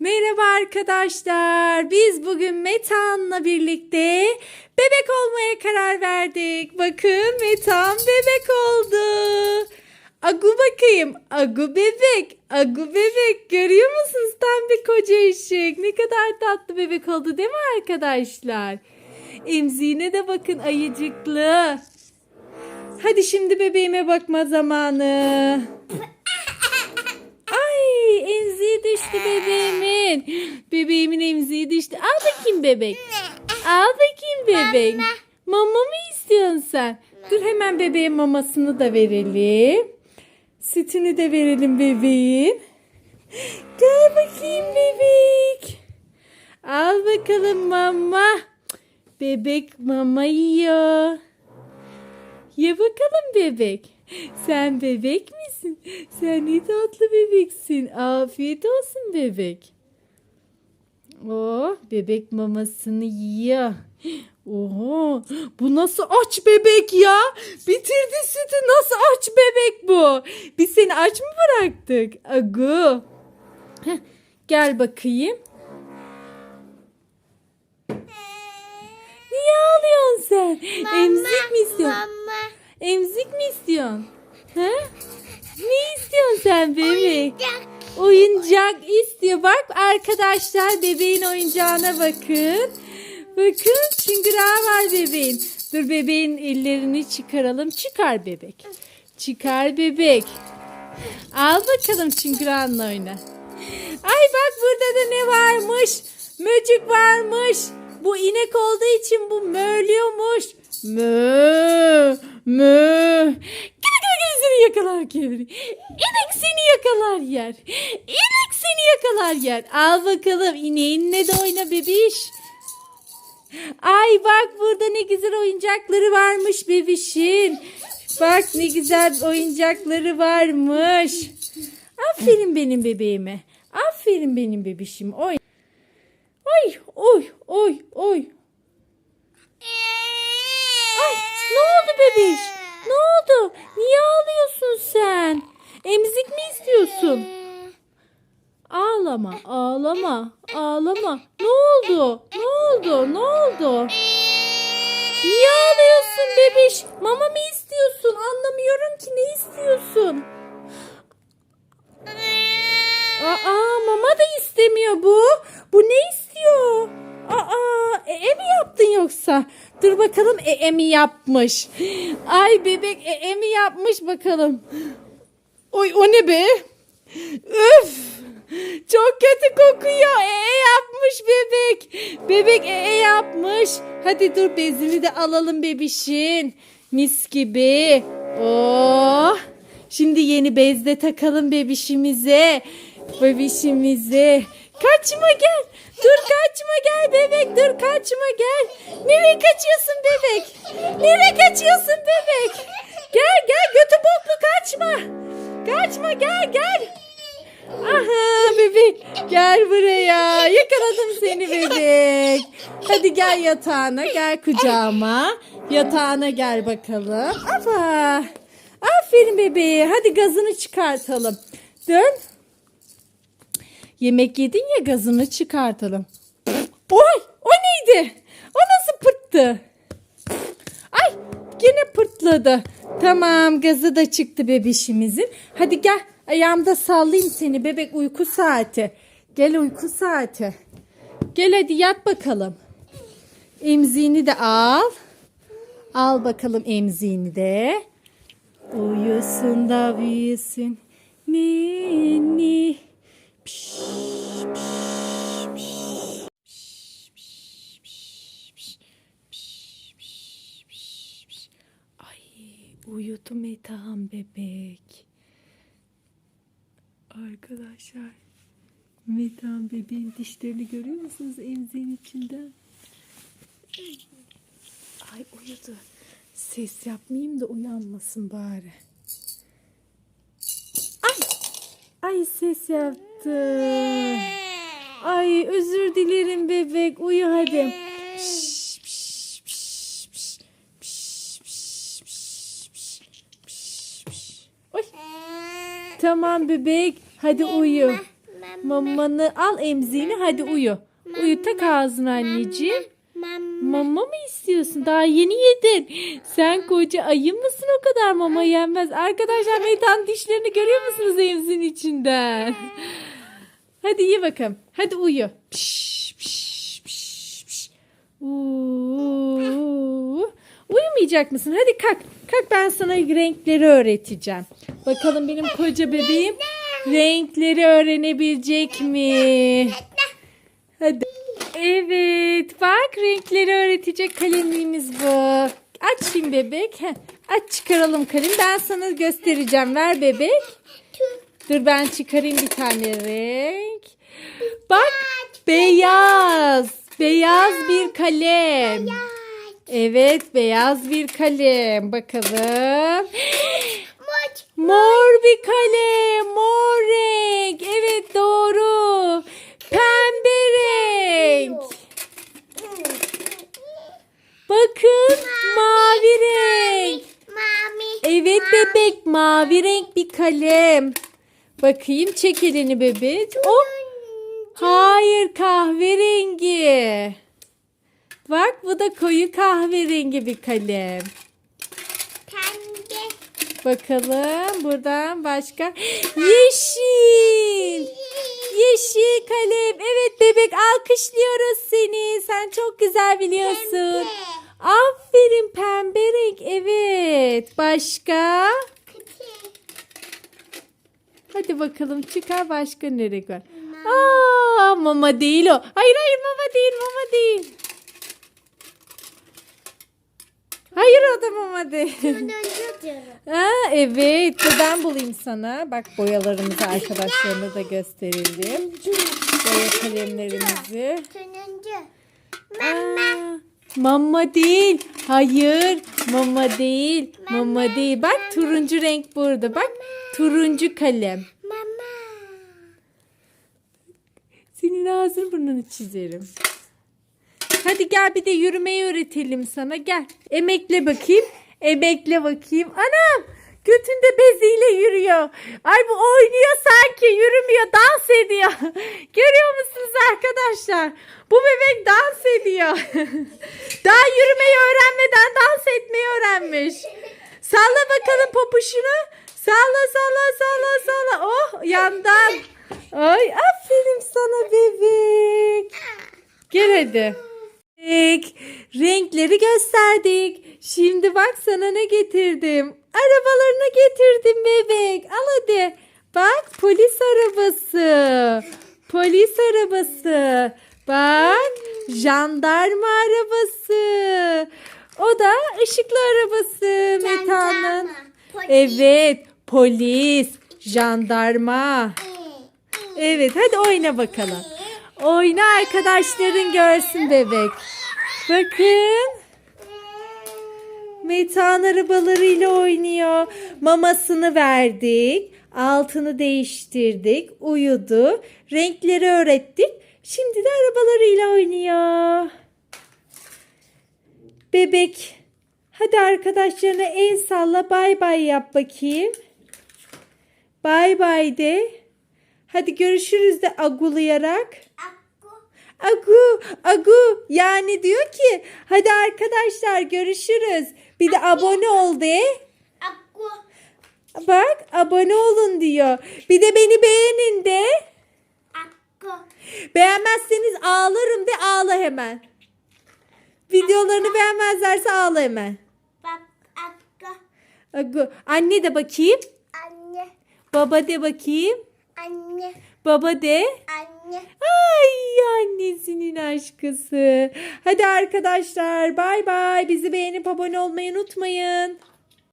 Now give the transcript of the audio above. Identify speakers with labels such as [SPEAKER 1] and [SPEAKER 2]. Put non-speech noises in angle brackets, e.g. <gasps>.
[SPEAKER 1] Merhaba arkadaşlar. Biz bugün Metan'la birlikte bebek olmaya karar verdik. Bakın Metan bebek oldu. Agu bakayım. Agu bebek. Agu bebek. Görüyor musunuz? Tam bir koca ışık. Ne kadar tatlı bebek oldu değil mi arkadaşlar? Emziğine de bakın ayıcıklı. Hadi şimdi bebeğime bakma zamanı. Emziği düştü bebeğimin. Bebeğimin emziği düştü. Al bakayım bebek. Al bakayım bebek. Mama mı istiyorsun sen? Dur hemen bebeğin mamasını da verelim. Sütünü de verelim bebeğin. Gel bakayım bebek. Al bakalım mama. Bebek mama yiyor. Ye bakalım bebek. Sen bebek misin? Sen ne tatlı bebeksin. Afiyet olsun bebek. Oh, bebek mamasını yiyor. Oho, bu nasıl aç bebek ya? Bitirdi sütü nasıl aç bebek bu? Biz seni aç mı bıraktık? Agu. Heh, gel bakayım. Niye ağlıyorsun sen? Emzik mi istiyorsun?
[SPEAKER 2] Mama.
[SPEAKER 1] Emzik mi istiyorsun? He? Ne istiyorsun sen bebek?
[SPEAKER 2] Oyuncak.
[SPEAKER 1] Oyuncak istiyor. Bak arkadaşlar bebeğin oyuncağına bakın. Bakın çıngırağı var bebeğin. Dur bebeğin ellerini çıkaralım. Çıkar bebek. Çıkar bebek. Al bakalım çıngırağınla oyna. Ay bak burada da ne varmış? Möcük varmış. Bu inek olduğu için bu mörlüyormuş. Mö, mö. Gidi gidi gidi seni yakalar kendini. İnek seni yakalar yer. İnek seni yakalar yer. Al bakalım ineğinle de oyna bebiş. Ay bak burada ne güzel oyuncakları varmış bebişin. Bak ne güzel oyuncakları varmış. Aferin benim bebeğime. Aferin benim bebişim. Oy. Oy oy oy oy. Ay ne oldu bebiş? Ne oldu? Niye ağlıyorsun sen? Emzik mi istiyorsun? Ağlama, ağlama, ağlama. Ne oldu? Ne oldu? Ne oldu? Niye ağlıyorsun bebiş? Mama mı istiyorsun? Anlamıyorum ki ne istiyorsun? Aa mama da istemiyor bu. Bu ne istiyor? Aa ee mi yaptın yoksa? Dur bakalım ee mi yapmış? Ay bebek ee mi yapmış bakalım. Oy o ne be? Üf! Çok kötü kokuyor. Ee yapmış bebek. Bebek ee yapmış. Hadi dur bezini de alalım bebişin. Mis gibi. Oh! Şimdi yeni bezde takalım bebişimize. Bebişimize. Kaçma gel. Dur kaçma gel bebek. Dur kaçma gel. Nereye kaçıyorsun bebek? Nereye kaçıyorsun bebek? Gel gel götü boklu kaçma. Kaçma gel gel. Aha bebek gel buraya. Yakaladım seni bebek. Hadi gel yatağına gel kucağıma. Yatağına gel bakalım. Aferin bebeğe. Hadi gazını çıkartalım. Dön. Yemek yedin ya gazını çıkartalım. Oy o neydi? O nasıl pırttı? Ay yine pırtladı. Tamam gazı da çıktı bebişimizin. Hadi gel ayağımda sallayayım seni bebek uyku saati. Gel uyku saati. Gel hadi yat bakalım. Emziğini de al. Al bakalım emziğini de. Uyusun da büyüsün. Ninni. Ay uyudu Metehan bebek. Arkadaşlar Metehan bebeğin dişlerini görüyor musunuz emziğin içinden? Ay uyudu. Ses yapmayayım da uyanmasın bari. Ay! Ay ses yaptı. Ay özür dilerim bebek. Uyu hadi. Piş, piş, piş, piş, piş, piş, piş, piş, piş, piş. Oy. Tamam bebek. Hadi uyu.
[SPEAKER 2] Mama.
[SPEAKER 1] Mamanı al emziğini hadi uyu. Uyu tak ağzını anneciğim.
[SPEAKER 2] Mama.
[SPEAKER 1] Mama mı istiyorsun? Daha yeni yedin. Sen koca ayı mısın o kadar mama yenmez. Arkadaşlar Meytan dişlerini görüyor musunuz emzin içinden? Hadi ye bakalım. Hadi uyu. Piş, piş, piş, piş. Uuu. Uyumayacak mısın? Hadi kalk. Kalk ben sana renkleri öğreteceğim. Bakalım benim koca bebeğim renkleri öğrenebilecek mi? Hadi. Evet bak renkleri öğretecek kalemimiz bu. Aç şimdi bebek. Heh, Aç çıkaralım kalem. Ben sana göstereceğim. Ver bebek. Dur ben çıkarayım bir tane renk. Bak beyaz. Beyaz bir kalem. Evet beyaz bir kalem. Bakalım. Mor bir kalem. Mor renk. Evet doğru. Pembe renk. Bakın mavi renk.
[SPEAKER 2] Mami.
[SPEAKER 1] Evet bebek mavi renk bir kalem. Bakayım çek elini bebek. Oh. Hayır kahverengi. Bak bu da koyu kahverengi bir kalem.
[SPEAKER 2] Pembe.
[SPEAKER 1] Bakalım buradan başka. <gasps> Yeşil. Yeşil kalem. Evet bebek alkışlıyoruz seni. Sen çok güzel biliyorsun.
[SPEAKER 2] Pembe.
[SPEAKER 1] Aferin pembe renk. Evet. Başka? Hadi bakalım çıkar başka ne renk var? Aa, mama değil o. Hayır hayır mama değil mama değil. Hayır o da mama değil. Ha, evet ben bulayım sana. Bak boyalarımızı arkadaşlarına da gösterelim. Boya kalemlerimizi.
[SPEAKER 2] Turuncu.
[SPEAKER 1] Aa, mama değil. Hayır. Mama değil. Mama değil. Bak turuncu renk burada. Bak turuncu kalem.
[SPEAKER 2] Mama.
[SPEAKER 1] Senin ağzını burnunu çizerim. Hadi gel bir de yürümeyi öğretelim sana. Gel. Emekle bakayım. Emekle bakayım. Anam! Götünde beziyle yürüyor. Ay bu oynuyor sanki. Yürümüyor. Dans ediyor. <laughs> Görüyor musunuz arkadaşlar? Bu bebek dans ediyor. <laughs> Daha yürümeyi öğrenmeden dans etmeyi öğrenmiş. Salla bakalım popuşunu. Salla salla salla salla. Oh yandan. Ay aferin sana bebek. Gel hadi. Renkleri gösterdik. Şimdi bak sana ne getirdim. Arabalarını getirdim bebek. Al hadi. Bak polis arabası. Polis arabası. Bak jandarma arabası. O da ışıklı arabası Meta'nın. Evet polis, jandarma. Evet hadi oyna bakalım. Oyna arkadaşların görsün bebek. Bakın. Metan arabalarıyla oynuyor. Mamasını verdik. Altını değiştirdik. Uyudu. Renkleri öğrettik. Şimdi de arabalarıyla oynuyor. Bebek. Hadi arkadaşlarına el salla. Bay bay yap bakayım. Bay bay de. Hadi görüşürüz de agulayarak. Agu, agu. Yani diyor ki hadi arkadaşlar görüşürüz. Bir de abone ol de.
[SPEAKER 2] Akku.
[SPEAKER 1] Bak abone olun diyor. Bir de beni beğenin de.
[SPEAKER 2] Akku.
[SPEAKER 1] Beğenmezseniz ağlarım de ağla hemen. Videolarını beğenmezlerse ağla hemen.
[SPEAKER 2] Bak. Akku.
[SPEAKER 1] Agu. Anne de bakayım.
[SPEAKER 2] Anne.
[SPEAKER 1] Baba de bakayım.
[SPEAKER 2] Anne.
[SPEAKER 1] Baba de.
[SPEAKER 2] Anne.
[SPEAKER 1] Ay annesinin aşkısı. Hadi arkadaşlar bay bay. Bizi beğenip abone olmayı unutmayın.